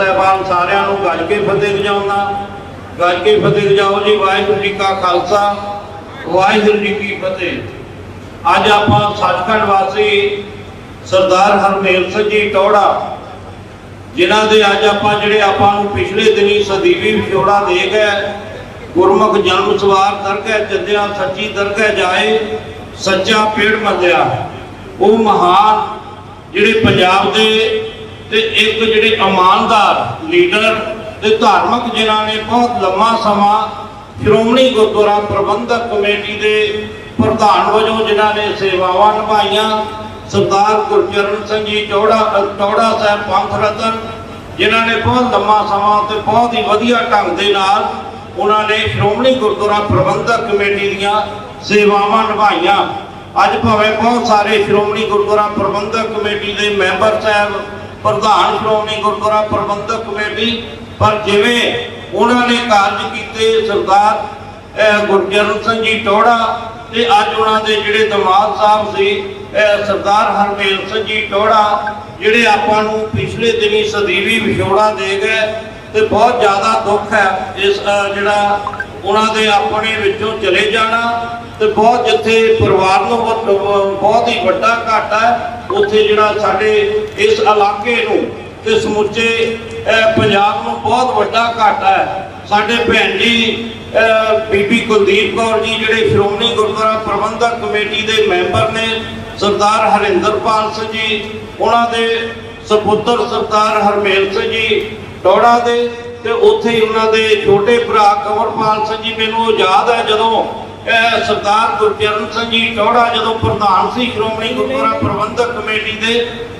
ਸਾਹਿਬਾਨ ਸਾਰਿਆਂ ਨੂੰ ਗੱਜ ਕੇ ਫਤਿਹ ਵਜਾਉਂਦਾ ਗੱਜ ਕੇ ਫਤਿਹ ਵਜਾਓ ਜੀ, ਵਾਹਿਗੁਰੂ ਜੀ ਕਾ ਖਾਲਸਾ, ਵਾਹਿਗੁਰੂ ਜੀ ਕੀ ਫਤਿਹ। ਅੱਜ ਆਪਾਂ ਸੱਚਖੰਡ ਵਾਸੀ ਸਰਦਾਰ ਹਰਮੇਲ ਸਿੰਘ ਜੀ ਟੌੜਾ ਜਿਨ੍ਹਾਂ ਦੇ ਅੱਜ ਆਪਾਂ ਜਿਹੜੇ ਆਪਾਂ ਨੂੰ ਪਿਛਲੇ ਦਿਨੀ ਸਦੀਵੀ ਵਿਛੋੜਾ ਦੇ ਗਏ ਗੁਰਮੁਖ ਜਨਮ ਸਵਾਰ ਦਰਗਹਿ ਚੱਲਿਆ, ਸੱਚੀ ਦਰਗਹਿ ਜਾਏ, ਸੱਚਾ ਪੇੜ ਮੰਨਿਆ ਉਹ ਮਹਾਨ ਜਿਹੜੇ ਪੰਜਾਬ ਦੇ ਤੇ ਇੱਕ ਜਿਹੜੇ ਇਮਾਨਦਾਰ ਲੀਡਰ ਤੇ ਧਾਰਮਿਕ ਜਿਨ੍ਹਾਂ ਨੇ ਬਹੁਤ ਲੰਮਾ ਸਮਾਂ ਸ਼੍ਰੋਮਣੀ ਗੁਰਦੁਆਰਾ ਪ੍ਰਬੰਧਕ ਕਮੇਟੀ ਦੇ ਪ੍ਰਧਾਨ ਵਜੋਂ ਜਿਨ੍ਹਾਂ ਨੇ ਸੇਵਾਵਾਂ ਨਿਭਾਈਆਂ, ਸਰਦਾਰ ਗੁਰਚਰਨ ਸਿੰਘ ਜੀ ਚੌੜਾ ਚੌੜਾ ਸਾਹਿਬ ਪੰਥ ਰਤਨ, ਜਿਨ੍ਹਾਂ ਨੇ ਬਹੁਤ ਲੰਮਾ ਸਮਾਂ ਤੇ ਬਹੁਤ ਹੀ ਵਧੀਆ ਢੰਗ ਦੇ ਨਾਲ ਉਹਨਾਂ ਨੇ ਸ਼੍ਰੋਮਣੀ ਗੁਰਦੁਆਰਾ ਪ੍ਰਬੰਧਕ ਕਮੇਟੀ ਦੀਆਂ ਸੇਵਾਵਾਂ ਨਿਭਾਈਆਂ। ਅੱਜ ਭਾਵੇਂ ਬਹੁਤ ਸਾਰੇ ਸ਼੍ਰੋਮਣੀ ਗੁਰਦੁਆਰਾ ਪ੍ਰਬੰਧਕ ਕਮੇਟੀ ਦੇ ਮੈਂਬਰ ਸਾਹਿਬ ਪ੍ਰਧਾਨ ਸ਼੍ਰੋਮਣੀ ਗੁਰਦੁਆਰਾ ਪ੍ਰਬੰਧਕ ਕਮੇਟੀ, ਪਰ ਜਿਵੇਂ ਉਹਨਾਂ ਨੇ ਕਾਰਜ ਕੀਤੇ ਸਰਦਾਰ, ਅਹ ਗੁਰਚਰਨ ਸਿੰਘ ਜੀ ਟੋੜਾ ਤੇ ਅੱਜ ਉਹਨਾਂ ਦੇ ਜਿਹੜੇ ਦਮਾਦ ਸਾਹਿਬ ਸੀ ਸਰਦਾਰ ਹਰਮੇਲ ਸਿੰਘ ਜੀ ਟੋੜਾ ਜਿਹੜੇ ਆਪਾਂ ਨੂੰ ਪਿਛਲੇ ਦਿਨੀ ਸਦੀਵੀ ਵਿਛੋੜਾ ਦੇ ਗਏ, ਤੇ ਬਹੁਤ ਜ਼ਿਆਦਾ ਦੁੱਖ ਹੈ ਇਸ ਜਿਹੜਾ ਉਹਨਾਂ ਦੇ ਆਪਣੇ ਵਿੱਚੋਂ ਚਲੇ ਜਾਣਾ ਤੇ ਬਹੁਤ ਜਿੱਥੇ ਪਰਿਵਾਰ ਨੂੰ ਬਹੁਤ ਬਹੁਤ ਹੀ ਵੱਡਾ ਘਾਟਾ ਹੈ ਉੱਥੇ ਜਿਹੜਾ ਸਾਡੇ ਇਸ ਇਲਾਕੇ ਨੂੰ ਤੇ ਸਮੁੱਚੇ ਪੰਜਾਬ ਨੂੰ ਬਹੁਤ ਵੱਡਾ ਘਾਟਾ ਹੈ। ਸਾਡੇ ਭੈਣ ਜੀ ਅਹ, ਬੀਬੀ ਕੁਲਦੀਪ ਕੌਰ ਜੀ ਜਿਹੜੇ ਸ਼੍ਰੋਮਣੀ ਗੁਰਦੁਆਰਾ ਪ੍ਰਬੰਧਕ ਕਮੇਟੀ ਦੇ ਮੈਂਬਰ ਨੇ ਸਰਦਾਰ ਹਰਿੰਦਰਪਾਲ ਸਿੰਘ ਜੀ ਉਹਨਾਂ ਦੇ ਸੁਪੁੱਤਰ ਸਰਦਾਰ ਹਰਮੇਲ ਸਿੰਘ ਜੀ ਟੋੜਾ ਦੇ ਤੇ ਉੱਥੇ ਹੀ ਉਹਨਾਂ ਦੇ ਛੋਟੇ ਭਰਾ ਕੰਵਰਪਾਲ ਸਿੰਘ ਜੀ, ਮੈਨੂੰ ਯਾਦ ਹੈ ਜਦੋਂ ਸਰਦਾਰ ਗੁਰਚਰਨ ਸਿੰਘ ਜੀ ਟੋੜਾ ਜਦੋਂ ਪ੍ਰਧਾਨ ਸੀ ਸ਼੍ਰੋਮਣੀ ਗੁਰਦੁਆਰਾ ਪ੍ਰਬੰਧਕ ਕਮੇਟੀ ਦੇ,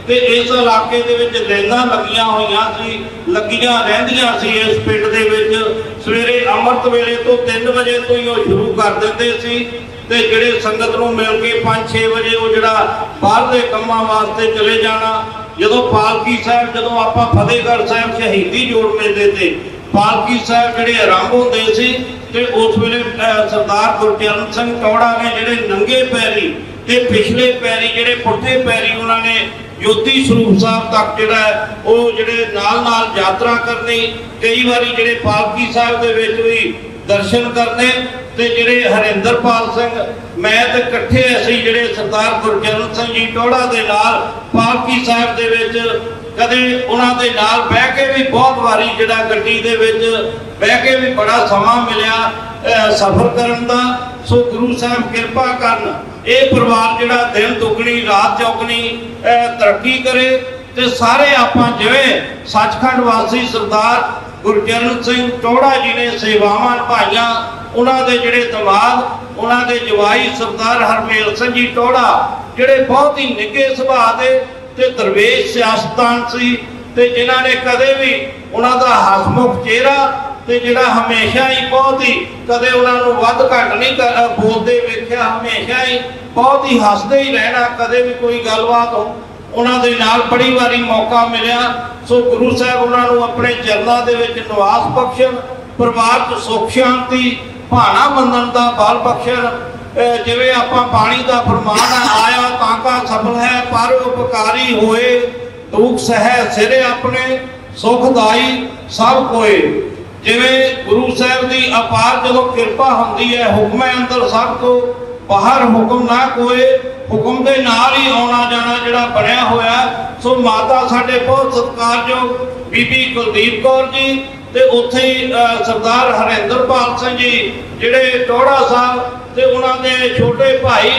ਤੇ ਇਸ ਇਲਾਕੇ ਦੇ ਵਿੱਚ ਲੈਣਾ ਲੱਗੀਆਂ ਹੋਈਆਂ ਸੀ, ਲੱਗੀਆਂ ਰਹਿੰਦੀਆਂ ਸੀ ਇਸ ਪਿੰਡ ਦੇ ਵਿੱਚ। ਸਵੇਰੇ ਅੰਮ੍ਰਿਤ ਵੇਲੇ ਤੋਂ 3 ਵਜੇ ਤੋਂ ਹੀ ਉਹ ਸ਼ੁਰੂ ਕਰ ਦਿੰਦੇ ਸੀ ਤੇ ਜਿਹੜੇ ਸੰਗਤ ਨੂੰ ਮਿਲ ਕੇ 5-6 ਵਜੇ ਉਹ ਜਿਹੜਾ ਬਾਹਰ ਦੇ ਕੰਮਾਂ ਵਾਸਤੇ ਚਲੇ ਜਾਣਾ ਜਦੋਂ ਪਾਲਕੀ ਸਾਹਿਬ, ਜਦੋਂ ਆਪਾਂ ਫਤਿਹਗੜ੍ਹ ਸਾਹਿਬ ਸ਼ਹੀਦੀ ਜੋੜ ਮੇਲੇ ਤੇ ਪਾਲਕੀ ਸਾਹਿਬ ਜਿਹੜੇ ਆਰੰਭ ਹੁੰਦੇ ਸੀ ਤੇ ਉਸ ਵੇਲੇ ਸਰਦਾਰ ਗੁਰਚਰਨ ਸਿੰਘ ਟੌੜਾ ਨੇ ਜਿਹੜੇ ਨੰਗੇ ਪੈਰੀ ਤੇ ਪਿਛਲੇ ਪੈਰੀ, ਜਿਹੜੇ ਪੁੱਠੇ ਪੈਰੀ, ਉਹਨਾਂ ਨੇ ਜੋਤੀ ਸਰੂਪ ਸਾਹਿਬ ਤੱਕ ਜਿਹੜਾ ਉਹ ਜਿਹੜੇ ਨਾਲ ਨਾਲ ਯਾਤਰਾ ਕਰਨੀ, ਕਈ ਵਾਰੀ ਜਿਹੜੇ ਪਾਲਕੀ ਸਾਹਿਬ ਦੇ ਵਿੱਚ ਵੀ ਦਰਸ਼ਨ ਕਰਨੇ ਤੇ ਜਿਹੜੇ ਹਰਿੰਦਰਪਾਲ ਸਿੰਘ, ਮੈਂ ਤੇ ਇਕੱਠੇ ਅਸੀਂ ਜਿਹੜੇ ਸਰਦਾਰ ਗੁਰਚਰਨ ਸਿੰਘ ਜੀ ਟੋੜਾ ਦੇ ਨਾਲ, ਪਾਲਕੀ ਸਾਹਿਬ ਦੇ ਵਿੱਚ ਕਦੇ ਉਹਨਾਂ ਦੇ ਨਾਲ ਬਹਿ ਕੇ ਵੀ ਬਹੁਤ ਵਾਰੀ ਜਿਹੜਾ ਗੱਡੀ ਦੇ ਵਿੱਚ ਬਹਿ ਕੇ ਵੀ ਬੜਾ ਸਮਾਂ ਮਿਲਿਆ ਸਫ਼ਰ ਕਰਨ ਦਾ। ਸੋ ਗੁਰੂ ਸਾਹਿਬ ਕਿਰਪਾ ਕਰਨ, ਇਹ ਪਰਿਵਾਰ ਜਿਹੜਾ ਦਿਨ ਦੁਗਣੀ, ਰਾਤ ਚੌਗਣੀ ਤਰੱਕੀ ਕਰੇ। ਤੇ ਸਾਰੇ ਆਪਾਂ ਜਿਵੇਂ ਸੱਚਖੰਡ ਵਾਸੀ ਸਰਦਾਰ ਗੁਰਚਰਨ ਸਿੰਘ ਟੋੜਾ ਜੀ ਨੇ ਸੇਵਾਵਾਂ ਨਿਭਾਈਆਂ, ਉਹਨਾਂ ਦੇ ਜਿਹੜੇ ਦਿਮਾਗ ਉਹਨਾਂ ਦੇ ਜਵਾਈ ਸਰਦਾਰ ਹਰਮੇਲ ਸਿੰਘ ਜੀ ਟੋੜਾ ਜਿਹੜੇ ਬਹੁਤ ਹੀ ਨਿੱਘੇ ਸੁਭਾਅ ਦੇ ਤੇ ਦਰਵੇਸ਼ ਸਿਆਸਤਦਾਨ ਸੀ ਤੇ ਜਿਨ੍ਹਾਂ ਨੇ ਕਦੇ ਵੀ ਉਹਨਾਂ ਦਾ ਹਸਮੁਖ ਚਿਹਰਾ ਤੇ ਜਿਹੜਾ ਹਮੇਸ਼ਾ ਹੀ ਬਹੁਤ ਹੀ ਕਦੇ ਉਹਨਾਂ ਨੂੰ ਵੱਧ ਘੱਟ ਨਹੀਂ ਕਰ- ਬੋਲਦੇ ਵੇਖਿਆ, ਹਮੇਸ਼ਾ ਹੀ ਬਹੁਤ ਹੀ ਹੱਸਦੇ ਹੀ ਰਹਿਣਾ, ਕਦੇ ਵੀ ਕੋਈ ਗੱਲਬਾਤ ਹੋ ਉਹਨਾਂ ਦੇ ਨਾਲ ਬੜੀ ਵਾਰੀ ਮੌਕਾ ਮਿਲਿਆ। ਸੋ ਗੁਰੂ ਸਾਹਿਬ ਉਹਨਾਂ ਨੂੰ ਆਪਣੇ ਚਰਨਾਂ ਦੇ ਵਿੱਚ ਨਿਵਾਸ ਬਖਸ਼ਣ ਪਰਿਵਾਰ 'ਚ ਸੁਖ ਸ਼ਾਂਤੀ, ਭਾਣਾ ਮੰਨਣ ਦਾ ਬਲ ਬਖਸ਼ਣ ਜਿਵੇਂ ਆਪਾਂ ਬਾਣੀ ਦਾ ਫਰਮਾਨ ਆਇਆ ਤਾਂ ਕਾ ਸਫਲ ਹੈ, ਪਰ ਉਪਕਾਰੀ ਹੋਏ, ਦੁਖ ਸਹਿ ਸਿਰੇ ਆਪਣੇ, ਸੁਖਦਾਈ ਸਭ ਕੋਏ। ਜਿਵੇਂ ਗੁਰੂ ਸਾਹਿਬ ਦੀ ਅਪਾਰ ਜਦੋਂ ਕਿਰਪਾ ਹੁੰਦੀ ਹੈ, ਹੁਕਮੇ ਅੰਦਰ ਸਭ ਤੋਂ ਬਾਹਰ ਹੁਕਮ ਨਾ ਕੋਏ ਹੁਕਮ ਦੇ ਨਾਲ ਹੀ ਆਉਣਾ ਜਾਣਾ ਜਿਹੜਾ ਬਣਿਆ ਹੋਇਆ। ਸੋ ਮਾਤਾ ਸਾਡੇ ਬਹੁਤ ਸਤਿਕਾਰਯੋਗ ਬੀਬੀ ਕੁਲਦੀਪ ਕੌਰ ਜੀ ਤੇ ਉੱਥੇ ਹੀ ਸਰਦਾਰ ਹਰਿੰਦਰਪਾਲ ਸਿੰਘ ਜੀ, ਜਿਹੜੇ ਟੋੜਾ ਸਾਹਿਬ ਤੇ ਉਹਨਾਂ ਦੇ ਛੋਟੇ ਭਾਈ,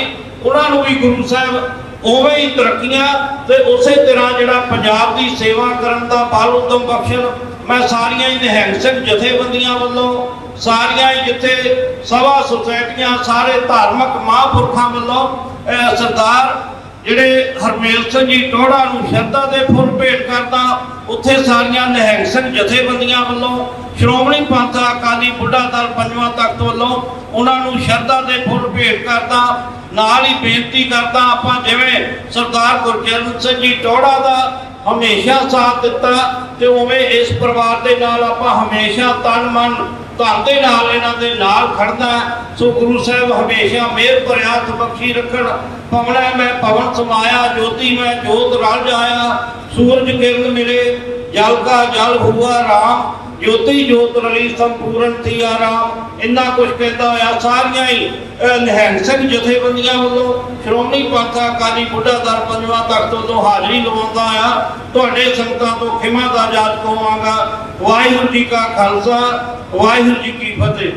ਉਹਨਾਂ ਨੂੰ ਵੀ ਗੁਰੂ ਸਾਹਿਬ ਉਵੇਂ ਹੀ ਤਰੱਕੀਆਂ ਤੇ ਉਸੇ ਤਰ੍ਹਾਂ ਜਿਹੜਾ ਪੰਜਾਬ ਦੀ ਸੇਵਾ ਕਰਨ ਦਾ ਬਲ ਉਦਮ ਬਖਸ਼ਣ, ਮੈਂ ਸਾਰੀਆਂ ਹੀ ਨਿਹੰਗ ਸਿੰਘ ਜਥੇਬੰਦੀਆਂ ਵੱਲੋਂ ਸਾਰੀਆਂ ਹੀ ਜਿੱਥੇ ਸਭਾ ਸੁਸਾਇਟੀਆਂ, ਸਾਰੇ ਧਾਰਮਿਕ ਮਹਾਂਪੁਰਖਾਂ ਵੱਲੋਂ ਸਰਦਾਰ ਜਿਹੜੇ ਹਰਮੇਲ ਸਿੰਘ ਜੀ ਟੋੜਾ ਨੂੰ ਸ਼ਰਧਾ ਦੇ ਫੁੱਲ ਭੇਟ ਕਰਦਾ, ਉੱਥੇ ਸਾਰੀਆਂ ਨਿਹੰਗ ਸਿੰਘ ਜਥੇਬੰਦੀਆਂ ਵੱਲੋਂ, ਸ਼੍ਰੋਮਣੀ ਪੰਥ ਅਕਾਲੀ ਬੁੱਢਾ ਦਲ ਪੰਜਵਾਂ ਤਖਤ ਵੱਲੋਂ ਉਹਨਾਂ ਨੂੰ ਸ਼ਰਧਾ ਦੇ ਫੁੱਲ ਭੇਟ ਕਰਦਾ, ਨਾਲ ਹੀ ਬੇਨਤੀ ਕਰਦਾ ਆਪਾਂ ਜਿਵੇਂ ਸਰਦਾਰ ਗੁਰਚਰਨ ਸਿੰਘ ਜੀ ਟੋੜਾ ਦਾ ਹਮੇਸ਼ਾ ਸਾਥ ਦਿੱਤਾ ਤੇ ਉਵੇਂ ਇਸ ਪਰਿਵਾਰ ਦੇ ਨਾਲ ਆਪਾਂ ਹਮੇਸ਼ਾ ਤਨ ਮਨ ਧਨ ਦੇ ਨਾਲ ਇਹਨਾਂ ਦੇ ਨਾਲ ਖੜਦਾ ਸੋ ਗੁਰੂ ਸਾਹਿਬ ਹਮੇਸ਼ਾ ਮਿਹਰ ਭਰਿਆ ਹੱਥ ਬਖਸ਼ੀ ਰੱਖਣ। ਪਵਨਾ ਮੈਂ ਪਵਨ ਸਮਾਇਆ, ਜੋਤੀ ਮੈਂ ਜੋਤ ਰਲ ਜਾਇਆ। ਸੂਰਜ ਕਿਰਨ ਮਿਲੇ, ਜਲ ਕਾ ਜਲ ਹੁਆ ਰਾਮ। ਜੋਤੀ ਜੋਤ ਰਲੀ ਸੰਪੂਰਨ ਥੀ ਆਰਾਮ। ਇੰਨਾ ਕੁਝ ਕਹਿੰਦਾ ਹੋਇਆ ਸਾਰੀਆਂ ਹੀ ਅਹ, ਨਿਹੰਗ ਸਿੰਘ ਜਥੇਬੰਦੀਆਂ ਵੱਲੋਂ ਸ਼੍ਰੋਮਣੀ ਪਾਤਸ਼ਾਹ ਅਕਾਲੀ ਬੁੱਢਾ ਦਲ ਪੰਜਵਾਂ ਤਖਤ ਵੱਲੋਂ ਹਾਜ਼ਰੀ ਲਵਾਉਂਦਾ ਆ ਤੁਹਾਡੇ ਸੰਗਤਾਂ ਤੋਂ ਖਿਮਾ ਦਾ ਜਾਚ ਕਵਾਂਗਾ। ਵਾਹਿਗੁਰੂ ਜੀ ਕਾ ਖਾਲਸਾ ਵਾਹਿਗੁਰੂ ਜੀ ਕੀ ਫਤਿਹ।